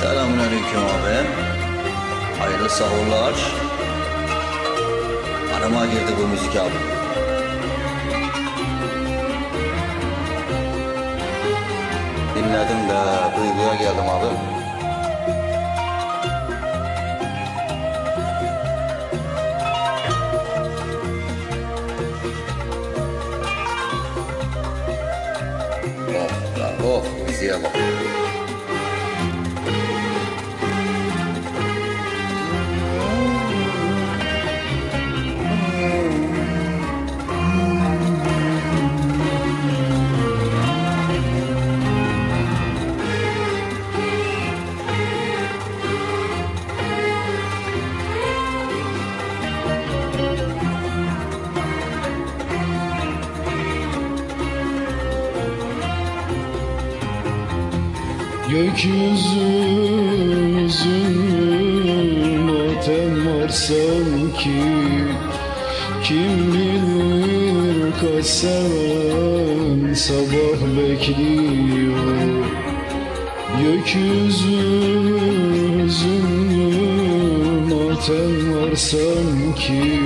Selamünaleyküm abi. Hayırlı sahurlar. Anama girdi bu müzik abi. Dinledim de duyguya geldim abi. Of lan of müziğe bak. Gökyüzünün matem var sanki. Kim bilir kaç seven sabah bekliyor. Gökyüzünün matem var sanki.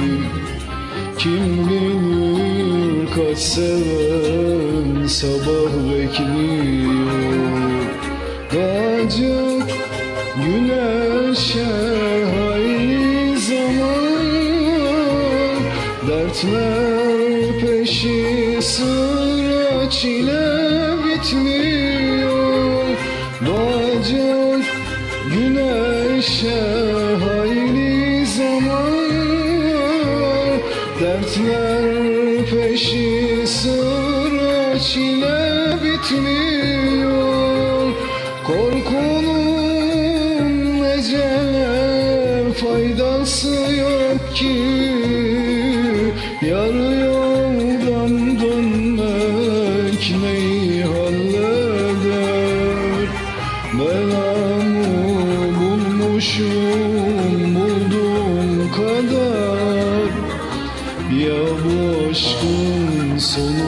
Kim bilir kaç seven sabah bekliyor güneşe hayli zaman Dertler peşi sıra çile bitmiyor. Doğacak güneşe hayli zaman Dertler peşi sıra çile bitmiyor faydası yok ki Yarı yoldan dönmek neyi halleder Belamı bulmuşum bulduğum kadar. Ya bu aşkın sonu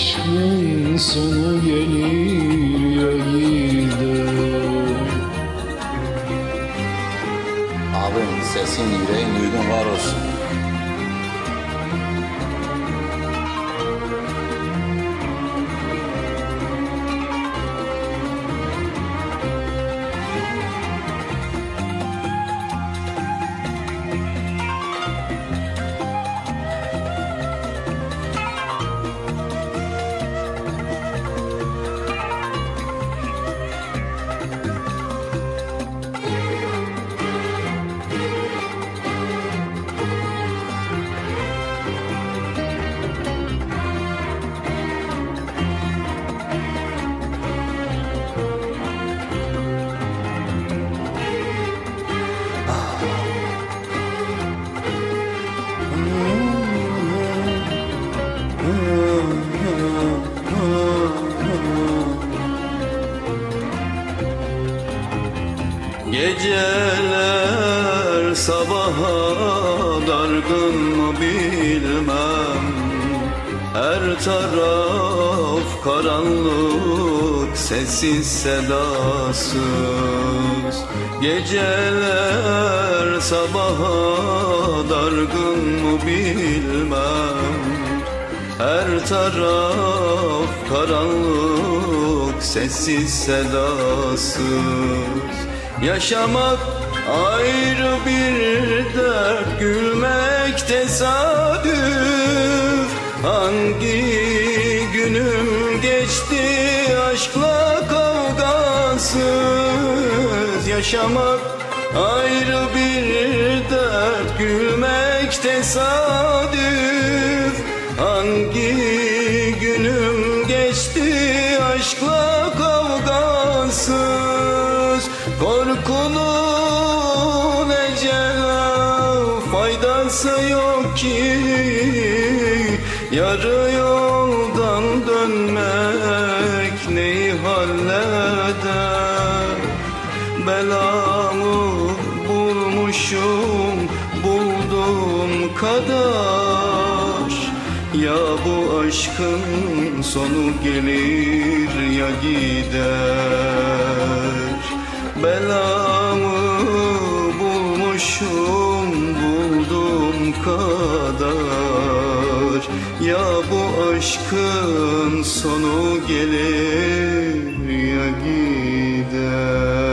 aşkın sonu gelir ya gider Abim sesin yüreğin duygun var olsun. Geceler sabaha dargın mı bilmem. Her taraf karanlık sessiz sedasız. Geceler sabaha dargın mı bilmem her taraf karanlık, sessiz sedasız. Yaşamak ayrı bir dert, gülmek tesadüf. Hangi günüm geçti aşkla kavgasız? Yaşamak ayrı bir dert, gülmek tesadüf Hangi günüm geçti aşkla kavgasız? Korkunun ecele faydası yok ki. Yarı yoldan dönmek neyi halleder? Belamı bul bulmuşum buldum kadar Ya bu aşkın sonu gelir ya gider. Belamı bulmuşum buldum kadar. Ya bu aşkın sonu gelir ya gider